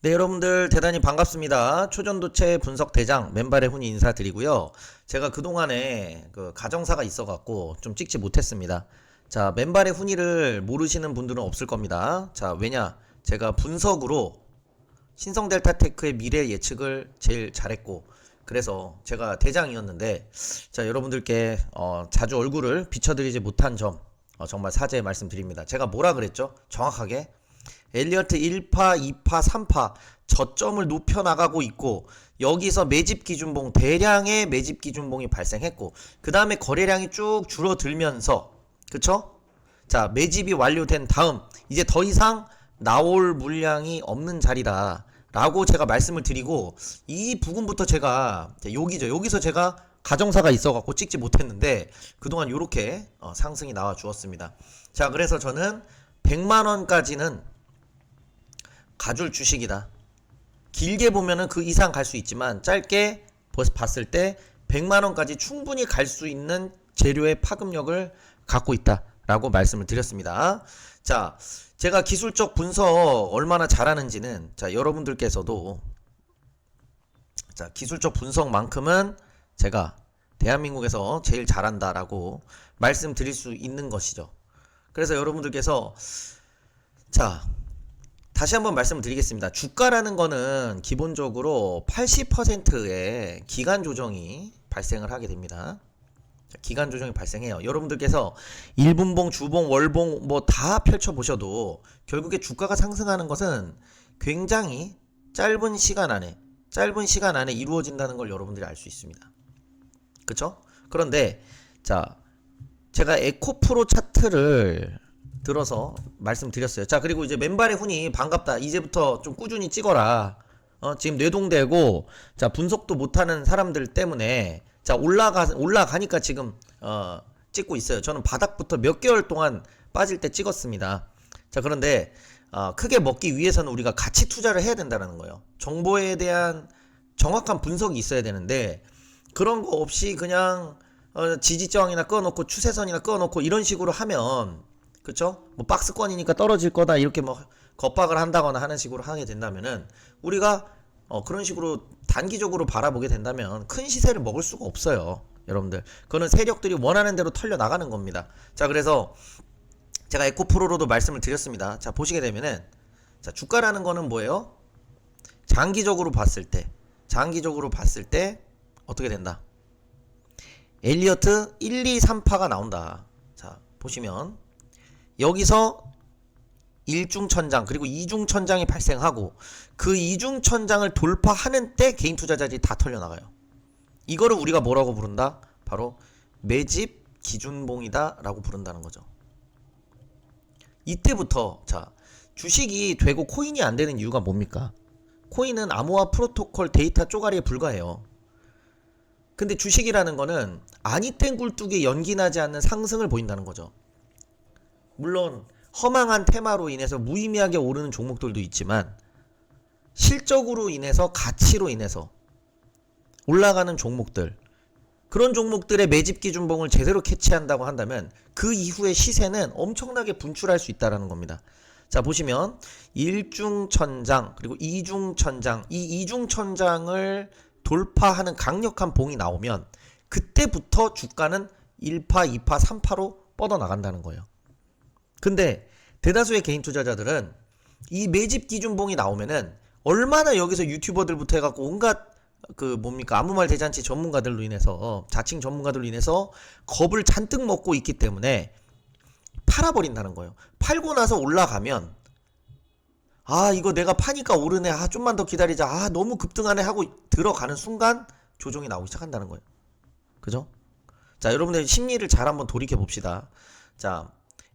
네, 여러분들 대단히 반갑습니다. 초전도체 분석 대장 맨발의 훈이 인사드리고요. 제가 그동안에 그 가정사가 있어 갖고 좀 찍지 못했습니다. 자, 맨발의 훈이를 모르시는 분들은 없을 겁니다. 자, 왜냐? 제가 분석으로 신성델타테크의 미래 예측을 제일 잘했고, 그래서 제가 대장이었는데, 자, 여러분들께 어, 자주 얼굴을 비춰드리지 못한 점, 어, 정말 사죄의 말씀드립니다. 제가 뭐라 그랬죠? 정확하게 엘리어트 1파, 2파, 3파 저점을 높여 나가고 있고 여기서 매집 기준봉 대량의 매집 기준봉이 발생했고 그 다음에 거래량이 쭉 줄어들면서 그쵸? 자 매집이 완료된 다음 이제 더 이상 나올 물량이 없는 자리다 라고 제가 말씀을 드리고 이 부분부터 제가 여기죠 여기서 제가 가정사가 있어갖고 찍지 못했는데 그동안 이렇게 어, 상승이 나와 주었습니다 자 그래서 저는 100만원까지는 가줄 주식이다. 길게 보면은 그 이상 갈 수 있지만 짧게 봤을 때 100만 원까지 충분히 갈 수 있는 재료의 파급력을 갖고 있다라고 말씀을 드렸습니다. 자, 제가 기술적 분석 얼마나 잘하는지는 자, 여러분들께서도 자, 기술적 분석만큼은 제가 대한민국에서 제일 잘한다라고 말씀드릴 수 있는 것이죠. 그래서 여러분들께서 자, 다시 한번 말씀을 드리겠습니다. 주가라는 거는 기본적으로 80%의 기간 조정이 발생을 하게 됩니다. 자, 기간 조정이 발생해요. 여러분들께서 1분봉, 주봉, 월봉 뭐 다 펼쳐 보셔도 결국에 주가가 상승하는 것은 굉장히 짧은 시간 안에 짧은 시간 안에 이루어진다는 걸 여러분들이 알 수 있습니다. 그쵸? 그런데 자 제가 에코프로 차트를 들어서 말씀드렸어요. 자, 그리고 이제 맨발의 훈이 반갑다. 이제부터 좀 꾸준히 찍어라. 어, 지금 뇌동되고, 자, 분석도 못하는 사람들 때문에, 자, 올라가, 올라가니까 지금, 어, 찍고 있어요. 저는 바닥부터 몇 개월 동안 빠질 때 찍었습니다. 자, 그런데, 어, 크게 먹기 위해서는 우리가 가치 투자를 해야 된다는 거예요. 정보에 대한 정확한 분석이 있어야 되는데, 그런 거 없이 그냥, 어, 지지저항이나 꺼놓고 추세선이나 꺼놓고 이런 식으로 하면, 그쵸? 뭐 박스권이니까 떨어질 거다 이렇게 뭐 겁박을 한다거나 하는 식으로 하게 된다면은 우리가 어 그런 식으로 단기적으로 바라보게 된다면 큰 시세를 먹을 수가 없어요. 여러분들. 그거는 세력들이 원하는 대로 털려 나가는 겁니다. 자, 그래서 제가 에코프로로도 말씀을 드렸습니다. 자, 보시게 되면은 자, 주가라는 거는 뭐예요? 장기적으로 봤을 때 장기적으로 봤을 때 어떻게 된다? 엘리어트 1, 2, 3파가 나온다. 자, 보시면 여기서 일중천장 그리고 이중천장이 발생하고 그 이중천장을 돌파하는 때 개인 투자자들이 다 털려 나가요. 이거를 우리가 뭐라고 부른다? 바로 매집 기준봉이다 라고 부른다는 거죠. 이때부터 자 주식이 되고 코인이 안 되는 이유가 뭡니까? 코인은 암호화 프로토콜 데이터 쪼가리에 불과해요. 근데 주식이라는 거는 아니땡 굴뚝에 연기 나지 않는 상승을 보인다는 거죠. 물론 허망한 테마로 인해서 무의미하게 오르는 종목들도 있지만 실적으로 인해서 가치로 인해서 올라가는 종목들 그런 종목들의 매집 기준봉을 제대로 캐치한다고 한다면 그 이후의 시세는 엄청나게 분출할 수 있다라는 겁니다. 자 보시면 일중천장 그리고 이중천장 이 이중천장을 돌파하는 강력한 봉이 나오면 그때부터 주가는 1파, 2파, 3파로 뻗어나간다는 거예요. 근데 대다수의 개인 투자자들은 이 매집 기준봉이 나오면은 얼마나 여기서 유튜버들부터 해갖고 온갖 그 뭡니까 아무 말 대잔치 전문가들로 인해서 자칭 전문가들로 인해서 겁을 잔뜩 먹고 있기 때문에 팔아버린다는 거예요. 팔고 나서 올라가면 아 이거 내가 파니까 오르네 아 좀만 더 기다리자 아 너무 급등하네 하고 들어가는 순간 조정이 나오기 시작한다는 거예요. 그죠? 자 여러분들 심리를 잘 한번 돌이켜 봅시다. 자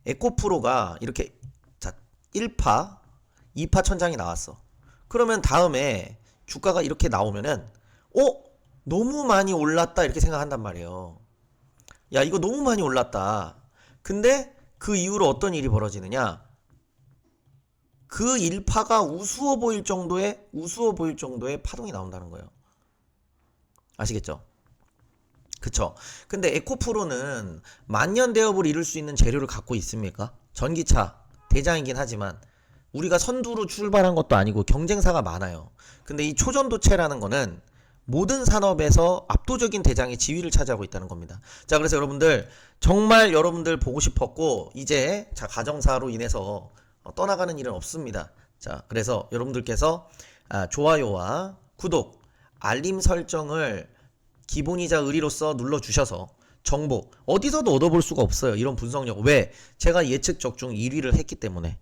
에코프로가 이렇게 자 1파 2파 천장이 나왔어. 그러면 다음에 주가가 이렇게 나오면은 어? 너무 많이 올랐다 이렇게 생각한단 말이에요. 야 이거 너무 많이 올랐다. 근데 그 이후로 어떤 일이 벌어지느냐? 그 1파가 우스워 보일 정도의 우스워 보일 정도의 파동이 나온다는 거예요. 아시겠죠? 그쵸. 근데 에코프로는 만년 대업을 이룰 수 있는 재료를 갖고 있습니까? 전기차 대장이긴 하지만 우리가 선두로 출발한 것도 아니고 경쟁사가 많아요. 근데 이 초전도체라는 거는 모든 산업에서 압도적인 대장의 지위를 차지하고 있다는 겁니다. 자, 그래서 여러분들 정말 여러분들 보고 싶었고 이제 자 가정사로 인해서 어, 떠나가는 일은 없습니다. 자, 그래서 여러분들께서 아, 좋아요와 구독, 알림 설정을 기본이자 의리로서 눌러 주셔서 정보 어디서도 얻어볼 수가 없어요. 이런 분석력 왜? 제가 예측 적중 1위를 했기 때문에.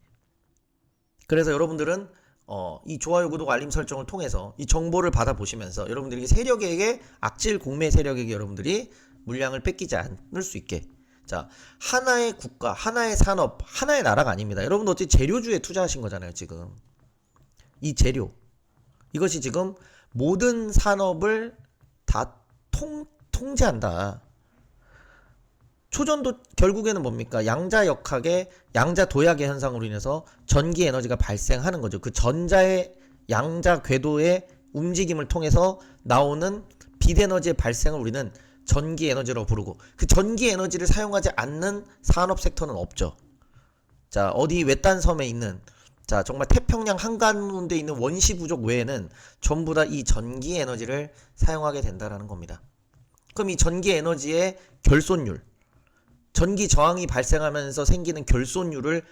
그래서 여러분들은 어, 이 좋아요, 구독, 알림 설정을 통해서 이 정보를 받아 보시면서 여러분들이 세력에게 악질 공매 세력에게 여러분들이 물량을 뺏기지 않을 수 있게 자 하나의 국가, 하나의 산업, 하나의 나라가 아닙니다. 여러분들 어찌 재료주에 투자하신 거잖아요, 지금 이 재료 이것이 지금 모든 산업을 다 통, 통제한다. 초전도 결국에는 뭡니까? 양자 역학의 양자 도약의 현상으로 인해서 전기 에너지가 발생하는 거죠. 그 전자의 양자 궤도의 움직임을 통해서 나오는 빛 에너지의 발생을 우리는 전기 에너지라고 부르고 그 전기 에너지를 사용하지 않는 산업 섹터는 없죠. 자, 어디 외딴 섬에 있는 자, 정말 태평양 한가운데 있는 원시 부족 외에는 전부 다 이 전기 에너지를 사용하게 된다라는 겁니다. 그럼 이 전기 에너지의 결손율 전기 저항이 발생하면서 생기는 결손율을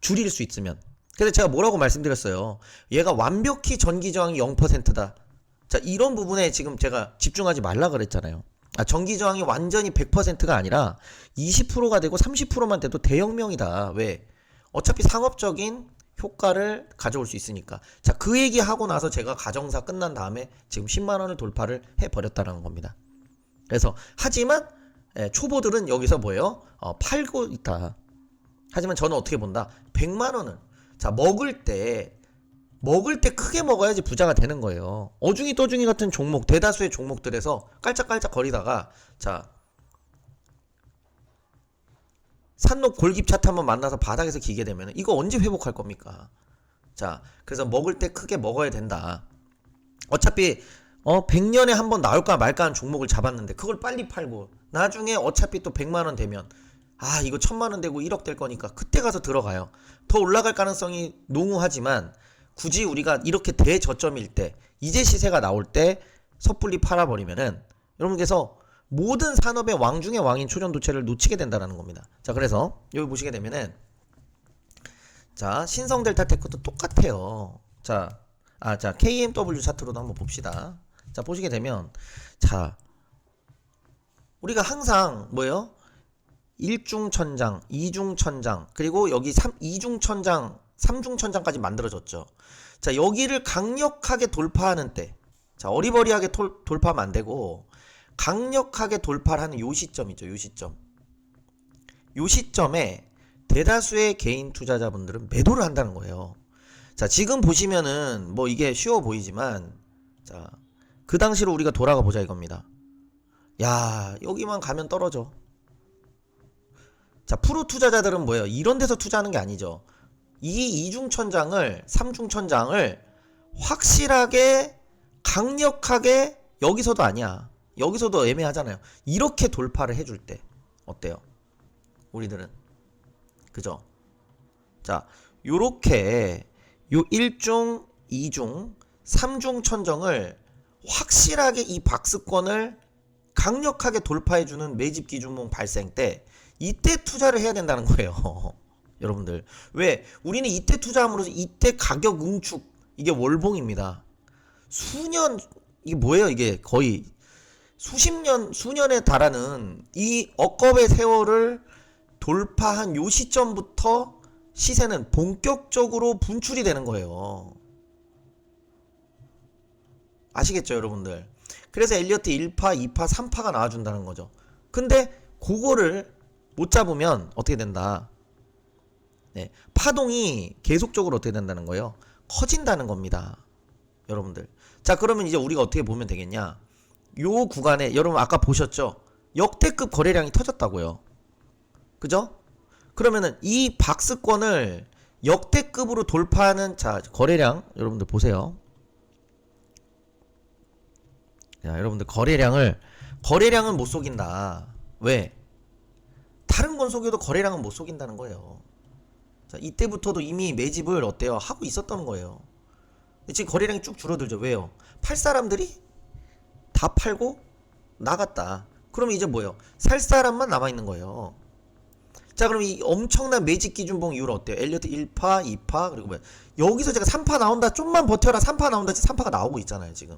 줄일 수 있으면. 그래서 제가 뭐라고 말씀드렸어요? 얘가 완벽히 전기 저항이 0%다. 자 이런 부분에 지금 제가 집중하지 말라 그랬잖아요. 아 전기 저항이 완전히 100%가 아니라 20%가 되고 30%만 돼도 대혁명이다. 왜? 어차피 상업적인 효과를 가져올 수 있으니까 자 그 얘기 하고 나서 제가 가정사 끝난 다음에 지금 10만 원을 돌파를 해 버렸다는 겁니다 그래서 하지만 예, 초보들은 여기서 뭐예요? 어, 팔고 있다. 하지만 저는 어떻게 본다? 100만 원을 자 먹을 때 먹을 때 크게 먹어야지 부자가 되는 거예요. 어중이 떠중이 같은 종목 대다수의 종목들에서 깔짝깔짝 거리다가 자 산록 골깁차트 한번 만나서 바닥에서 기게 되면 이거 언제 회복할 겁니까? 자 그래서 먹을 때 크게 먹어야 된다. 어차피 어 100년에 한 번 나올까 말까 하는 종목을 잡았는데 그걸 빨리 팔고 나중에 어차피 또 100만 원 되면 아 이거 1000만 원 되고 1억 될 거니까 그때 가서 들어가요. 더 올라갈 가능성이 농후하지만 굳이 우리가 이렇게 대저점일 때 이제 시세가 나올 때 섣불리 팔아버리면은 여러분께서 모든 산업의 왕 중의 왕인 초전도체를 놓치게 된다는 겁니다. 자 그래서 여기 보시게 되면은 자 신성 델타 테크도 똑같아요. 자 아, 자, KMW 차트로도 한번 봅시다. 자, 보시게 되면, 자, 우리가 항상 뭐예요? 일중천장, 이중천장, 그리고 여기 3, 이중천장, 삼중천장까지 만들어졌죠. 자, 여기를 강력하게 돌파하는 때, 자, 어리버리하게 돌, 돌파하면 안 되고, 강력하게 돌파를 하는 요 시점이죠, 요 시점. 요 시점에 대다수의 개인 투자자분들은 매도를 한다는 거예요. 자, 지금 보시면은 뭐 이게 쉬워 보이지만, 자, 그 당시로 우리가 돌아가 보자 이겁니다. 야, 여기만 가면 떨어져. 자, 프로 투자자들은 뭐예요? 이런 데서 투자하는 게 아니죠. 이 이중천장을, 삼중천장을 확실하게, 강력하게, 여기서도 아니야. 여기서도 애매하잖아요. 이렇게 돌파를 해줄 때. 어때요? 우리들은. 그죠? 자, 요렇게, 요 1중, 2중, 3중 천정을 확실하게 이 박스권을 강력하게 돌파해주는 매집 기준봉 발생 때 이때 투자를 해야 된다는 거예요. 여러분들. 왜? 우리는 이때 투자함으로써 이때 가격 응축, 이게 월봉입니다. 수년, 이게 뭐예요? 이게 거의 수십 년, 수년에 달하는 이 억겁의 세월을 돌파한 요 시점부터 시세는 본격적으로 분출이 되는 거예요. 아시겠죠, 여러분들? 그래서 엘리어트 1파, 2파, 3파가 나와준다는 거죠. 근데 그거를 못 잡으면 어떻게 된다? 네, 파동이 계속적으로 어떻게 된다는 거예요? 커진다는 겁니다. 여러분들. 자, 그러면 이제 우리가 어떻게 보면 되겠냐? 요 구간에 여러분 아까 보셨죠? 역대급 거래량이 터졌다고요. 그죠? 그러면은 이 박스권을 역대급으로 돌파하는 자 거래량 여러분들 보세요. 야, 여러분들 거래량을 거래량은 못 속인다. 왜? 다른 건 속여도 거래량은 못 속인다는 거예요. 자, 이때부터도 이미 매집을 어때요? 하고 있었던 거예요. 지금 거래량이 쭉 줄어들죠. 왜요? 팔 사람들이 다 팔고 나갔다. 그러면 이제 뭐예요? 살 사람만 남아있는 거예요. 자, 그럼 이 엄청난 매직 기준봉 이후로 어때요? 엘리어트 1파, 2파, 그리고 뭐 여기서 제가 3파 나온다. 좀만 버텨라. 3파 나온다. 3파가 나오고 있잖아요, 지금.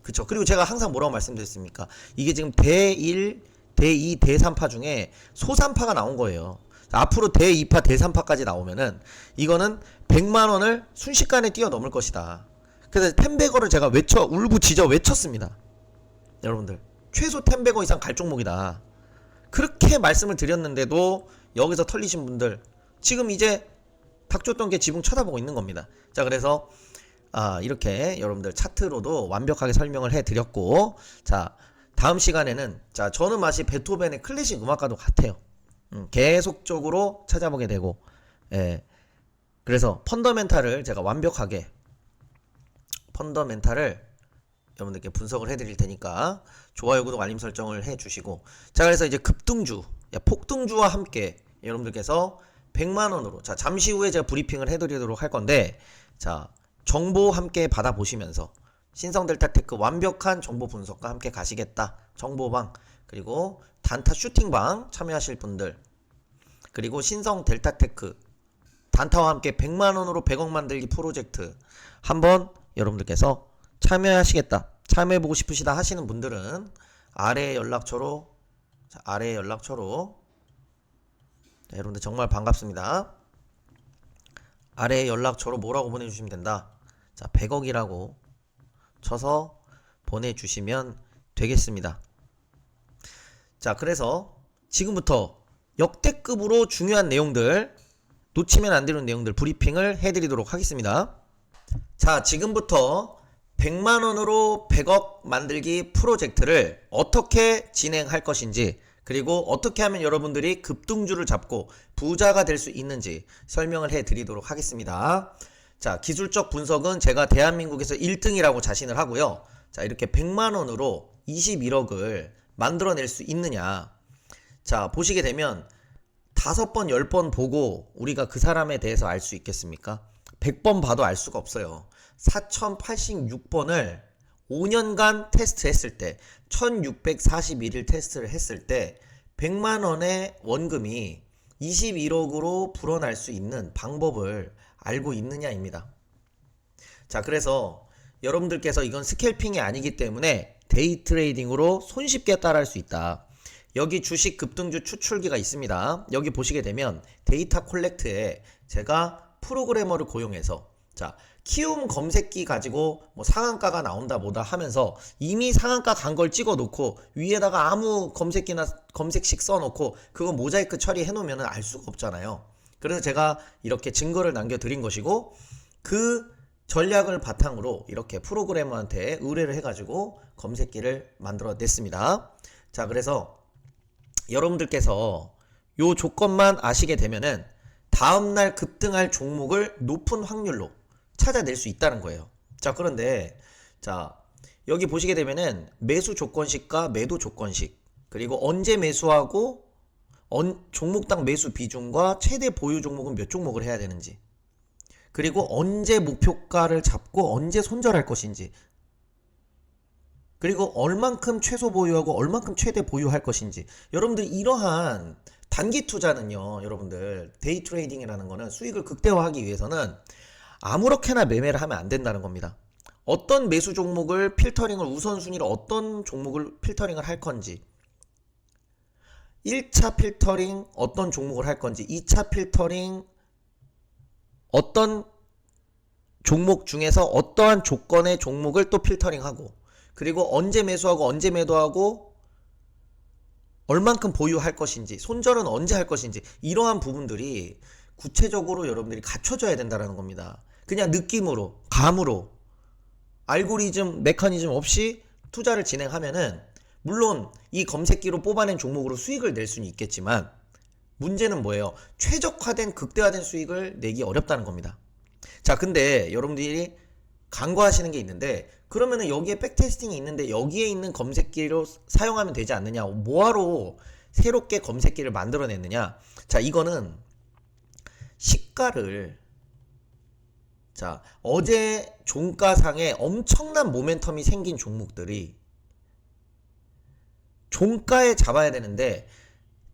그쵸. 그리고 제가 항상 뭐라고 말씀드렸습니까? 이게 지금 대1, 대2, 대3파 중에 소3파가 나온 거예요. 자, 앞으로 대2파, 대3파까지 나오면은 이거는 100만 원을 순식간에 뛰어넘을 것이다. 그래서 템베거를 제가 외쳐 울부짖어 외쳤습니다. 여러분들 최소 템베거 이상 갈 종목이다. 그렇게 말씀을 드렸는데도 여기서 털리신 분들 지금 이제 닥쳤던 게 지붕 쳐다보고 있는 겁니다. 자 그래서 아, 이렇게 여러분들 차트로도 완벽하게 설명을 해드렸고 자 다음 시간에는 자 저는 맛이 베토벤의 클래식 음악과도 같아요. 음, 계속적으로 찾아보게 되고 예. 그래서 펀더멘탈을 제가 완벽하게 펀더멘탈을 여러분들께 분석을 해드릴 테니까 좋아요, 구독, 알림 설정을 해주시고. 자 그래서 이제 급등주, 야, 폭등주와 함께 여러분들께서 100만 원으로 자 잠시 후에 제가 브리핑을 해드리도록 할 건데 자 정보 함께 받아보시면서 신성 델타테크 완벽한 정보 분석과 함께 가시겠다. 정보방 그리고 단타 슈팅방 참여하실 분들 그리고 신성 델타테크 단타와 함께 100만 원으로 100억 만들기 프로젝트 한번 여러분들께서 참여하시겠다 참여해보고 싶으시다 하시는 분들은 아래 연락처로 자, 아래 연락처로. 자, 여러분들 정말 반갑습니다. 아래 연락처로 뭐라고 보내주시면 된다. 자 100억이라고 쳐서 보내주시면 되겠습니다. 자 그래서 지금부터 역대급으로 중요한 내용들 놓치면 안 되는 내용들 브리핑을 해드리도록 하겠습니다. 자, 지금부터 100만원으로 100억 만들기 프로젝트를 어떻게 진행할 것인지, 그리고 어떻게 하면 여러분들이 급등주를 잡고 부자가 될 수 있는지 설명을 해 드리도록 하겠습니다. 자, 기술적 분석은 제가 대한민국에서 1등이라고 자신을 하고요. 자, 이렇게 100만원으로 21억을 만들어낼 수 있느냐. 자, 보시게 되면 다섯 번, 열 번 보고 우리가 그 사람에 대해서 알 수 있겠습니까? 100번 봐도 알 수가 없어요. 4086번을 5년간 테스트 했을 때, 1641일 테스트를 했을 때, 100만 원의 원금이 21억으로 불어날 수 있는 방법을 알고 있느냐입니다. 자, 그래서 여러분들께서 이건 스캘핑이 아니기 때문에 데이 트레이딩으로 손쉽게 따라할 수 있다. 여기 주식 급등주 추출기가 있습니다. 여기 보시게 되면 데이터 콜렉트에 제가 프로그래머를 고용해서 자 키움 검색기 가지고 뭐 상한가가 나온다 뭐다 하면서 이미 상한가 간 걸 찍어 놓고 위에다가 아무 검색기나 검색식 써 놓고 그거 모자이크 처리해 놓으면 알 수가 없잖아요. 그래서 제가 이렇게 증거를 남겨 드린 것이고 그 전략을 바탕으로 이렇게 프로그래머한테 의뢰를 해가지고 검색기를 만들어 냈습니다. 자, 그래서 여러분들께서 요 조건만 아시게 되면은 다음날 급등할 종목을 높은 확률로 찾아낼 수 있다는 거예요. 자, 그런데 자, 여기 보시게 되면은 매수 조건식과 매도 조건식 그리고 언제 매수하고 언, 종목당 매수 비중과 최대 보유 종목은 몇 종목을 해야 되는지 그리고 언제 목표가를 잡고 언제 손절할 것인지 그리고 얼만큼 최소 보유하고 얼만큼 최대 보유할 것인지 여러분들 이러한 단기 투자는요 여러분들 데이 트레이딩이라는 거는 수익을 극대화하기 위해서는 아무렇게나 매매를 하면 안 된다는 겁니다. 어떤 매수 종목을 필터링을 우선순위로 어떤 종목을 필터링을 할 건지 1차 필터링 어떤 종목을 할 건지 2차 필터링 어떤 종목 중에서 어떠한 조건의 종목을 또 필터링하고 그리고 언제 매수하고 언제 매도하고 얼만큼 보유할 것인지 손절은 언제 할 것인지 이러한 부분들이 구체적으로 여러분들이 갖춰져야 된다는 겁니다. 그냥 느낌으로 감으로 알고리즘 메커니즘 없이 투자를 진행하면은 물론 이 검색기로 뽑아낸 종목으로 수익을 낼 수는 있겠지만 문제는 뭐예요? 최적화된 극대화된 수익을 내기 어렵다는 겁니다. 자, 근데 여러분들이 간과하시는 게 있는데 그러면은 여기에 백테스팅이 있는데 여기에 있는 검색기로 사용하면 되지 않느냐? 뭐하러 새롭게 검색기를 만들어냈느냐? 자, 이거는 시가를 자 어제 종가상에 엄청난 모멘텀이 생긴 종목들이 종가에 잡아야 되는데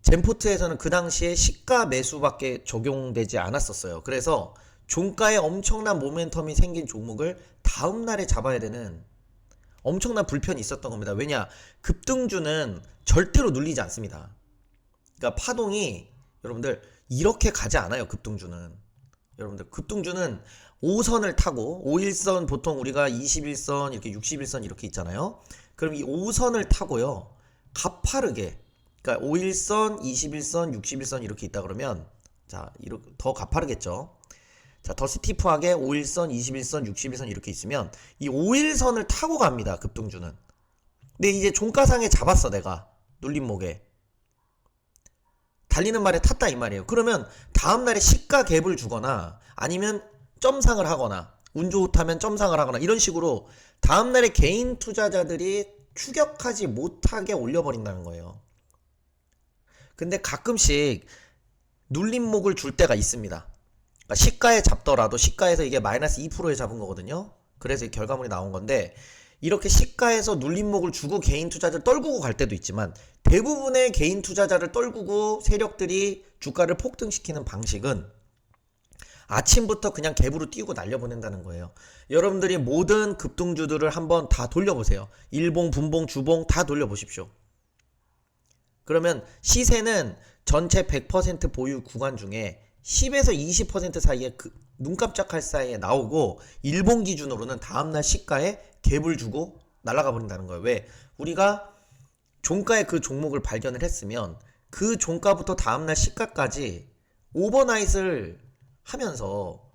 젠포트에서는 그 당시에 시가 매수밖에 적용되지 않았었어요. 그래서 종가에 엄청난 모멘텀이 생긴 종목을 다음 날에 잡아야 되는 엄청난 불편이 있었던 겁니다. 왜냐? 급등주는 절대로 눌리지 않습니다. 그러니까 파동이 여러분들 이렇게 가지 않아요. 급등주는. 여러분들 급등주는 5선을 타고 5일선 보통 우리가 21선 이렇게 61선 이렇게 있잖아요. 그럼 이 5선을 타고요. 가파르게 그러니까 5일선, 21선, 61선 이렇게 있다 그러면 자, 이렇게 더 가파르겠죠. 자, 더 스티프하게 5일선, 21선, 61선 이렇게 있으면 이 5일선을 타고 갑니다. 급등주는. 근데 이제 종가상에 잡았어, 내가. 눌림목에. 달리는 말에 탔다 이 말이에요. 그러면 다음 날에 시가 갭을 주거나 아니면 점상을 하거나 운 좋다면 점상을 하거나 이런 식으로 다음 날에 개인 투자자들이 추격하지 못하게 올려버린다는 거예요. 근데 가끔씩 눌림목을 줄 때가 있습니다. 그러니까 시가에 잡더라도 시가에서 이게 마이너스 2%에 잡은 거거든요. 그래서 이 결과물이 나온 건데 이렇게 시가에서 눌림목을 주고 개인 투자자를 떨구고 갈 때도 있지만 대부분의 개인 투자자를 떨구고 세력들이 주가를 폭등시키는 방식은 아침부터 그냥 갭으로 띄우고 날려보낸다는 거예요. 여러분들이 모든 급등주들을 한번 다 돌려보세요. 일봉, 분봉, 주봉 다 돌려보십시오. 그러면 시세는 전체 100% 보유 구간 중에 10에서 20% 사이에 그 눈 깜짝할 사이에 나오고 일본 기준으로는 다음날 시가에 갭을 주고 날아가 버린다는 거예요. 왜? 우리가 종가에 그 종목을 발견을 했으면 그 종가부터 다음날 시가까지 오버나잇을 하면서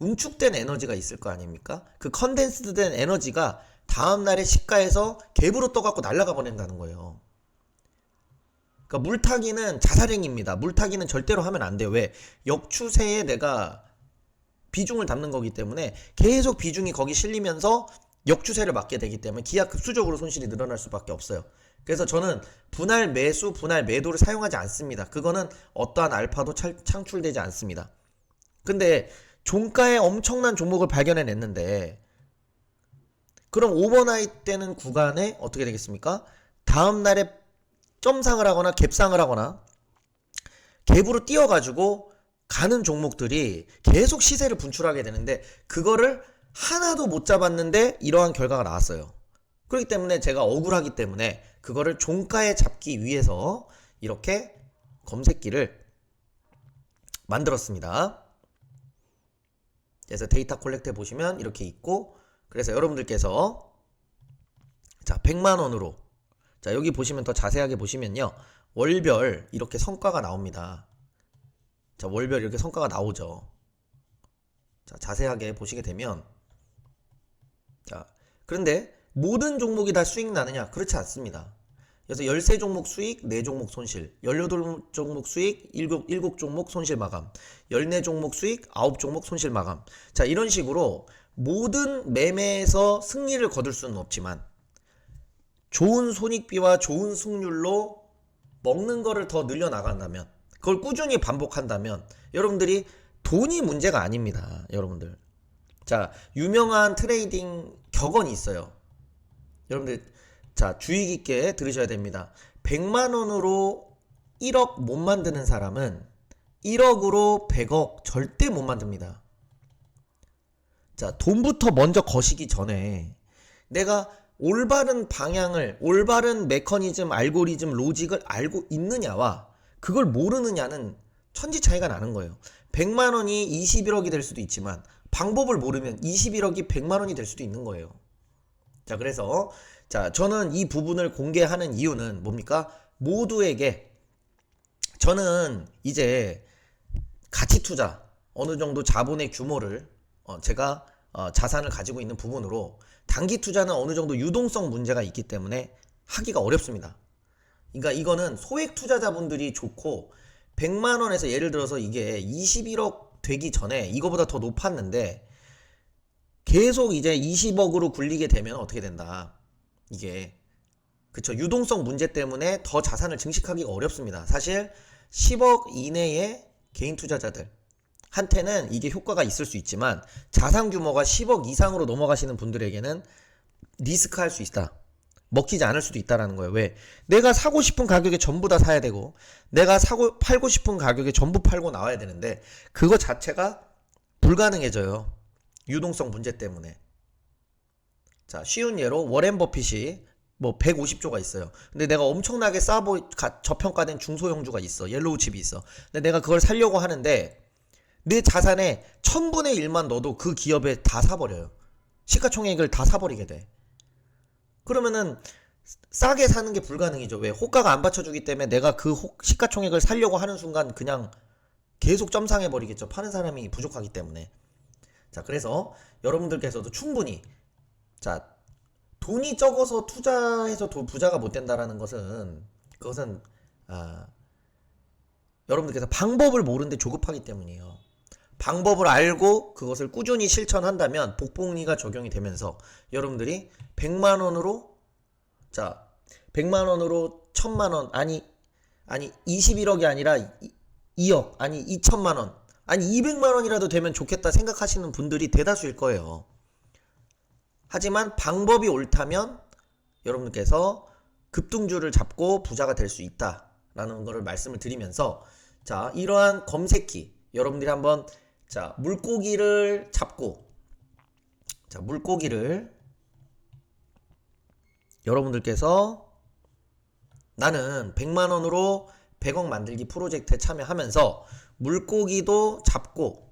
응축된 에너지가 있을 거 아닙니까? 그 컨덴스된 에너지가 다음날의 시가에서 갭으로 떠갖고 날아가 버린다는 거예요. 그러니까 물타기는 자살행위입니다. 물타기는 절대로 하면 안 돼요. 왜? 역추세에 내가 비중을 담는 거기 때문에 계속 비중이 거기 실리면서 역추세를 맞게 되기 때문에 기하급수적으로 손실이 늘어날 수밖에 없어요. 그래서 저는 분할 매수, 분할 매도를 사용하지 않습니다. 그거는 어떠한 알파도 찰- 창출되지 않습니다. 근데 종가에 엄청난 종목을 발견해냈는데 그럼 오버나잇 되는 구간에 어떻게 되겠습니까? 다음 날에 점상을 하거나 갭상을 하거나 갭으로 뛰어가지고 가는 종목들이 계속 시세를 분출하게 되는데 그거를 하나도 못 잡았는데 이러한 결과가 나왔어요. 그렇기 때문에 제가 억울하기 때문에 그거를 종가에 잡기 위해서 이렇게 검색기를 만들었습니다. 그래서 데이터 콜렉트해 보시면 이렇게 있고 그래서 여러분들께서 자 100만 원으로 자 여기 보시면 더 자세하게 보시면요 월별 이렇게 성과가 나옵니다. 자 월별 이렇게 성과가 나오죠. 자 자세하게 보시게 되면 자 그런데 모든 종목이 다 수익 나느냐 그렇지 않습니다. 그래서 13종목 수익, 4종목 손실, 18종목 수익, 7, 7종목 손실 마감, 14종목 수익, 9종목 손실 마감. 자, 이런 식으로 모든 매매에서 승리를 거둘 수는 없지만 좋은 손익비와 좋은 승률로 먹는 거를 더 늘려나간다면 그걸 꾸준히 반복한다면 여러분들이 돈이 문제가 아닙니다. 여러분들. 자, 유명한 트레이딩 격언이 있어요. 여러분들 자, 주의 깊게 들으셔야 됩니다. 100만 원으로 1억 못 만드는 사람은 1억으로 100억 절대 못 만듭니다. 자, 돈부터 먼저 거시기 전에 내가 올바른 방향을, 올바른 메커니즘, 알고리즘, 로직을 알고 있느냐와 그걸 모르느냐는 천지 차이가 나는 거예요. 100만 원이 21억이 될 수도 있지만 방법을 모르면 21억이 100만 원이 될 수도 있는 거예요. 자, 그래서 자, 저는 이 부분을 공개하는 이유는 뭡니까? 모두에게 저는 이제 가치 투자 어느 정도 자본의 규모를 어, 제가 어, 자산을 가지고 있는 부분으로 단기 투자는 어느 정도 유동성 문제가 있기 때문에 하기가 어렵습니다. 그러니까 이거는 소액 투자자분들이 좋고 100만 원에서 예를 들어서 이게 21억 되기 전에 이거보다 더 높았는데 계속 이제 20억으로 굴리게 되면 어떻게 된다. 이게 그쵸 유동성 문제 때문에 더 자산을 증식하기가 어렵습니다. 사실 10억 이내의 개인 투자자들 한테는 이게 효과가 있을 수 있지만 자산 규모가 10억 이상으로 넘어가시는 분들에게는 리스크 할 수 있다. 먹히지 않을 수도 있다라는 거예요. 왜? 내가 사고 싶은 가격에 전부 다 사야 되고 내가 사고 팔고 싶은 가격에 전부 팔고 나와야 되는데 그거 자체가 불가능해져요. 유동성 문제 때문에. 자, 쉬운 예로 워렌 버핏이 뭐 150조가 있어요. 근데 내가 엄청나게 싸보 가- 저평가된 중소형주가 있어. 옐로우 칩이 있어. 근데 내가 그걸 살려고 하는데 내 자산의 1000분의 1만 넣어도 그 기업에 다 사버려요. 시가총액을 다 사버리게 돼. 그러면은 싸게 사는 게 불가능이죠. 왜? 호가가 안 받쳐주기 때문에 내가 그 호- 시가총액을 살려고 하는 순간 그냥 계속 점상해 버리겠죠. 파는 사람이 부족하기 때문에. 자, 그래서 여러분들께서도 충분히 자, 돈이 적어서 투자해서 도- 부자가 못 된다라는 것은 그것은 아, 여러분들께서 방법을 모르는데 조급하기 때문이에요. 방법을 알고 그것을 꾸준히 실천한다면 복복리가 적용이 되면서 여러분들이 100만 원으로 자, 100만 원으로 1000만 원 아니 아니 21억이 아니라 2 억 아니 2천만 원 아니 200만 원이라도 되면 좋겠다 생각하시는 분들이 대다수일 거예요. 하지만 방법이 옳다면 여러분들께서 급등주를 잡고 부자가 될 수 있다라는 것을 말씀을 드리면서 자 이러한 검색기 여러분들이 한번 자 물고기를 잡고 자 물고기를 여러분들께서 나는 100만 원으로 100억 만들기 프로젝트에 참여하면서 물고기도 잡고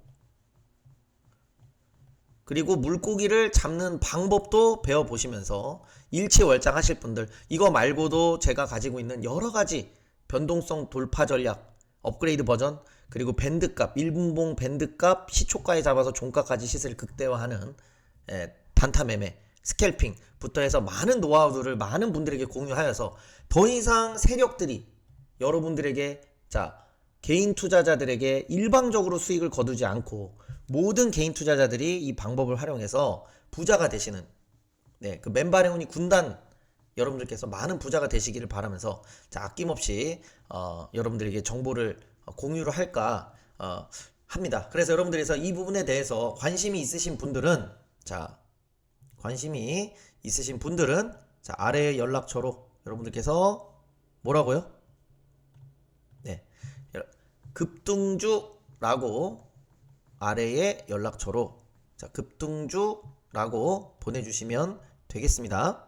그리고 물고기를 잡는 방법도 배워보시면서 일치월장 하실 분들 이거 말고도 제가 가지고 있는 여러 가지 변동성 돌파 전략 업그레이드 버전 그리고 밴드값 1분봉 밴드값 시초가에 잡아서 종가까지 시세를 극대화하는 예, 단타 매매 스캘핑부터 해서 많은 노하우들을 많은 분들에게 공유하여서 더 이상 세력들이 여러분들에게 자 개인 투자자들에게 일방적으로 수익을 거두지 않고 모든 개인 투자자들이 이 방법을 활용해서 부자가 되시는 네, 그 맨발의 운이 군단 여러분들께서 많은 부자가 되시기를 바라면서 자 아낌없이 어, 여러분들에게 정보를 어, 공유를 할까 어, 합니다. 그래서 여러분들께서 이 부분에 대해서 관심이 있으신 분들은 자 관심이 있으신 분들은 자 아래 연락처로 여러분들께서 뭐라고요? 네, 급등주라고 아래에 연락처로 자 급등주라고 보내주시면 되겠습니다.